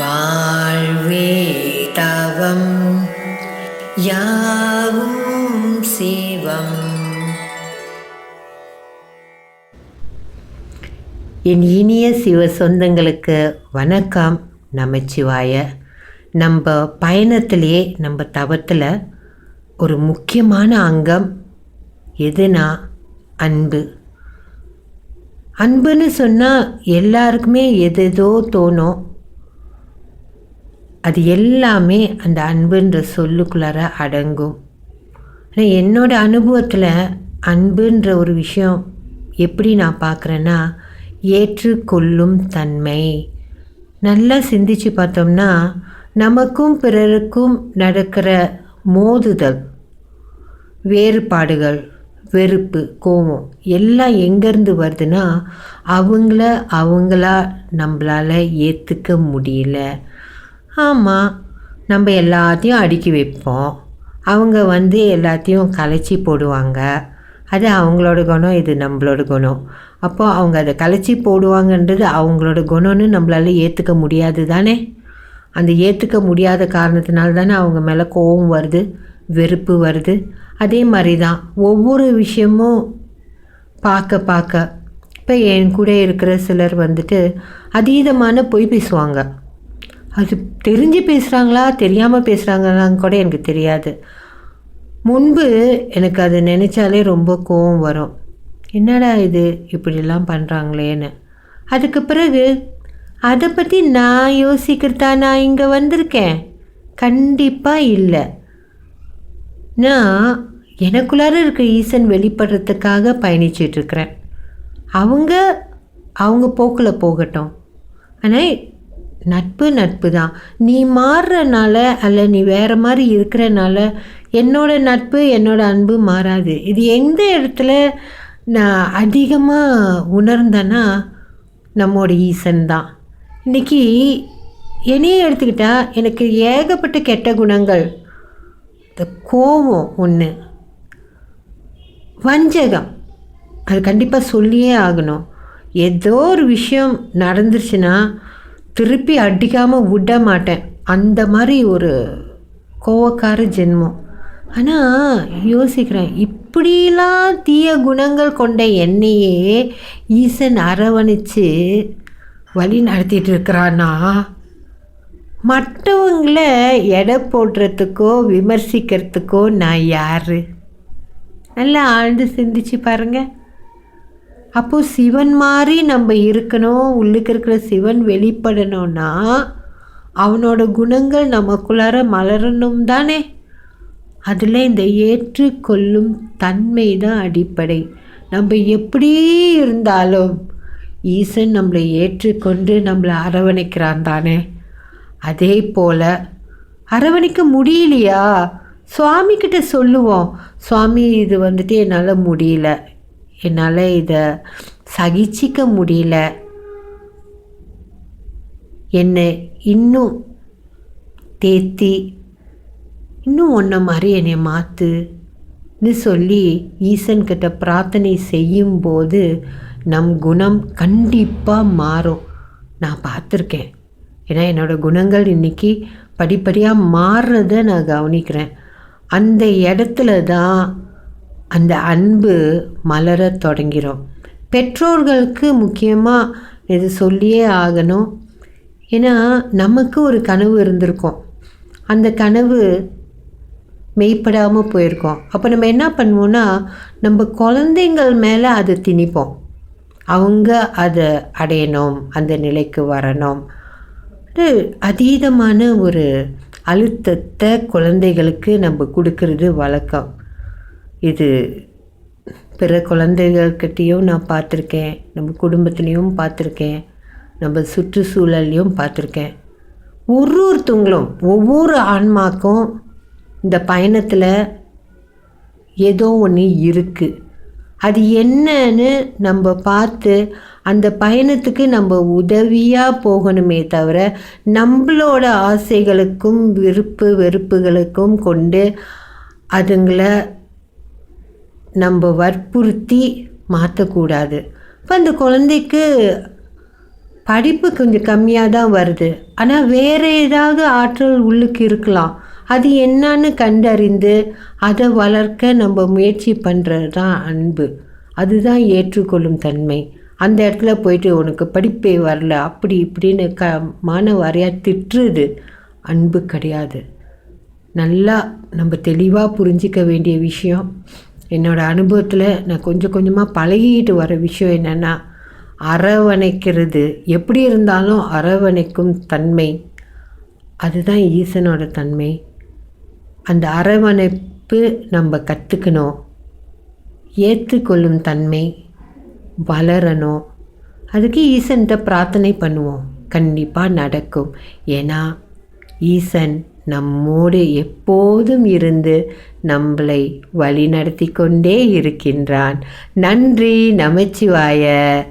வாழ்வே தவம் யாவும் சிவம். என் இனிய சிவ சொந்தங்களுக்கு வணக்கம் நமச்சிவாய. நம்ம பயணத்திலேயே நம்ம தவத்தில் ஒரு முக்கியமான அங்கம் எதுனா அன்பு. அன்புன்னு சொன்னால் எல்லாருக்குமே எதுதோ தோணும். அது எல்லாமே அந்த அன்புன்ற சொல்லுக்குள்ளார அடங்கும். ஆனால் என்னோட அனுபவத்தில் அன்புன்ற ஒரு விஷயம் எப்படி நான் பார்க்குறேன்னா ஏற்றுக்கொள்ளும் தன்மை. நல்லா சிந்திச்சு பார்த்தோம்னா நமக்கும் பிறருக்கும் நடக்கிற மோதுதல் வேறுபாடுகள் வெறுப்பு கோபம் எல்லாம் எங்கேருந்து வருதுன்னா அவங்கள அவங்களா நம்மளால் ஏற்றுக்க முடியல. ஆமாம் நம்ம எல்லாத்தையும் அடுக்கி வைப்போம். அவங்க வந்து எல்லாத்தையும் கலைச்சி போடுவாங்க. அது அவங்களோட குணம் இது நம்மளோட குணம். அப்போது அவங்க அதை கலைச்சி போடுவாங்கன்றது அவங்களோட குணம்னு நம்மளால ஏற்றுக்க முடியாது தானே? அந்த ஏற்றுக்க முடியாத காரணத்தினால தானே அவங்க மேலே கோபம் வருது வெறுப்பு வருது. அதே மாதிரி தான் ஒவ்வொரு விஷயமும் பார்க்க பார்க்க இப்போ என் கூட இருக்கிற சிலர் வந்துட்டு அதீதமான பொய் பேசுவாங்க. அது தெரிஞ்சு பேசுகிறாங்களா தெரியாமல் பேசுகிறாங்களான்னு கூட எனக்கு தெரியாது. முன்பு எனக்கு அது நினச்சாலே ரொம்ப கோவம் வரும். என்னடா இது இப்படிலாம் பண்ணுறாங்களேன்னு அதுக்கு பிறகு அதை பற்றி நான் யோசிக்கிறதா நான் இங்கே வந்திருக்கேன்? கண்டிப்பாக இல்லை. நான் எனக்குள்ளார இருக்க ஈசன் வெளிப்படுறதுக்காக பயணிச்சிட்ருக்கிறேன் அவங்க அவங்க போக்கில் போகட்டும். ஆனால் நட்பு நட்பு தான் நீ மாறுறனால அல்ல நீ வேறு மாதிரி இருக்கிறனால என்னோட நட்பு என்னோட அன்பு மாறாது. இது எந்த இடத்துல நான் அதிகமாக உணர்ந்தேன்னா நம்மோட ஈசன் தான் இன்றைக்கி என்னையே எடுத்துக்கிட்டால் எனக்கு ஏகப்பட்ட கெட்ட குணங்கள். இந்த கோபம் ஒன்று வஞ்சகம். அது கண்டிப்பாக சொல்லியே ஆகணும். ஏதோ ஒரு விஷயம் நடந்துருச்சுன்னா திருப்பி அடிக்காமல் விட மாட்டேன். அந்த மாதிரி ஒரு கோவக்கார ஜென்மம். ஆனால் யோசிக்கிறேன் இப்படிலாம் தீய குணங்கள் கொண்ட என்னையே ஈசன் அரவணைச்சு வழி நடத்திட்டு இருக்கிறான்னா மற்றவங்கள எடை போடுறதுக்கோ விமர்சிக்கிறதுக்கோ நான் யார்? நல்லா ஆழ்ந்து சிந்திச்சு பாருங்கள் அப்போது சிவன் மாதிரி நம்ம இருக்கணும் உள்ளுக்கு இருக்கிற சிவன் வெளிப்படணும்னா அவனோட குணங்கள் நமக்குள்ளார மலரணும் தானே? அதில் இந்த ஏற்றுக்கொள்ளும் தன்மை தான் அடிப்படை. நம்ம எப்படி இருந்தாலும் ஈசன் நம்மளை ஏற்றுக்கொண்டு நம்மளை அரவணைக்கிறான் தானே? அதே போல் அரவணைக்க முடியலையா? சுவாமிக்கிட்ட சொல்லுவோம். சுவாமி இது வந்துட்டு என்னால் முடியல. என்னால் இதை சகிச்சிக்க முடியல. என்னை இன்னும் தேத்தி இன்னும் ஒன்றை மாதிரி என்னை மாற்றுன்னு சொல்லி ஈசன்கிட்ட பிரார்த்தனை செய்யும்போது நம் குணம் கண்டிப்பாக மாறும். நான் பார்த்துருக்கேன். ஏன்னா என்னோடய குணங்கள் இன்றைக்கி படிப்படியாக மாறுறத நான் கவனிக்கிறேன். அந்த இடத்துல தான் அந்த அன்பு மலர தொடங்கிடும் பெற்றோர்களுக்கு முக்கியமாக இது சொல்லியே ஆகணும். ஏன்னா நமக்கு ஒரு கனவு இருந்திருக்கும். அந்த கனவு மெய்ப்படாமல் போயிருக்கோம். அப்போ நம்ம என்ன பண்ணுவோன்னா நம்ம குழந்தைங்கள் மேலே அதை திணிப்போம். அவங்க அதை அடையணும் அந்த நிலைக்கு வரணும். அதீதமான ஒரு அழுத்தத்தை குழந்தைகளுக்கு நம்ம கொடுக்கறது வழக்கம். இது பிற குழந்தைகள்கிட்டையும் நான் பார்த்துருக்கேன். நம்ம குடும்பத்துலேயும் பார்த்துருக்கேன். நம்ம சுற்றுச்சூழல்லையும் பார்த்துருக்கேன். ஒரு ஒருத்தவங்களும் ஒவ்வொரு ஆன்மாக்கும் இந்த பயணத்தில் ஏதோ ஒன்று இருக்குது அது என்னன்னு நம்ம பார்த்து அந்த பயணத்துக்கு நம்ம உதவியாக போகணுமே தவிர நம்மளோட ஆசைகளுக்கும் விருப்பு வெறுப்புகளுக்கும் கொண்டு அதுங்களை நம்ம வற்புறுத்தி மாற்றக்கூடாது இப்போ அந்த குழந்தைக்கு படிப்பு கொஞ்சம் கம்மியாக தான் வருது. ஆனால் வேறு ஏதாவது ஆற்றல் உள்ளுக்கு இருக்கலாம். அது என்னன்னு கண்டறிந்து அதை வளர்க்க நம்ம முயற்சி பண்ணுறது தான் அன்பு. அதுதான் ஏற்றுக்கொள்ளும் தன்மை. அந்த இடத்துல போயிட்டு உனக்கு படிப்பே வரல அப்படி இப்படின்னு க மாணவாரியாக திட்டுறது அன்பு கிடையாது. நல்லா நம்ம தெளிவாக புரிஞ்சிக்க வேண்டிய விஷயம். என்னோடய அனுபவத்தில் நான் கொஞ்சம் கொஞ்சமாக பழகிக்கிட்டு வர விஷயம் என்னென்னா அரவணைக்கிறது. எப்படி இருந்தாலும் அரவணைக்கும் தன்மை. அதுதான் ஈசனோட தன்மை. அந்த அரவணைப்பு நம்ம கற்றுக்கணும் ஏற்றுக்கொள்ளும் தன்மை. வளரணும். அதுக்கு ஈசன்கிட்ட பிரார்த்தனை பண்ணுவோம். கண்டிப்பாக நடக்கும். ஏன்னா ஈசன் நம்மோடு எப்போதும் இருந்து நம்மளை வழிநடத்தி கொண்டே இருக்கின்றான். நன்றி நமச்சிவாய.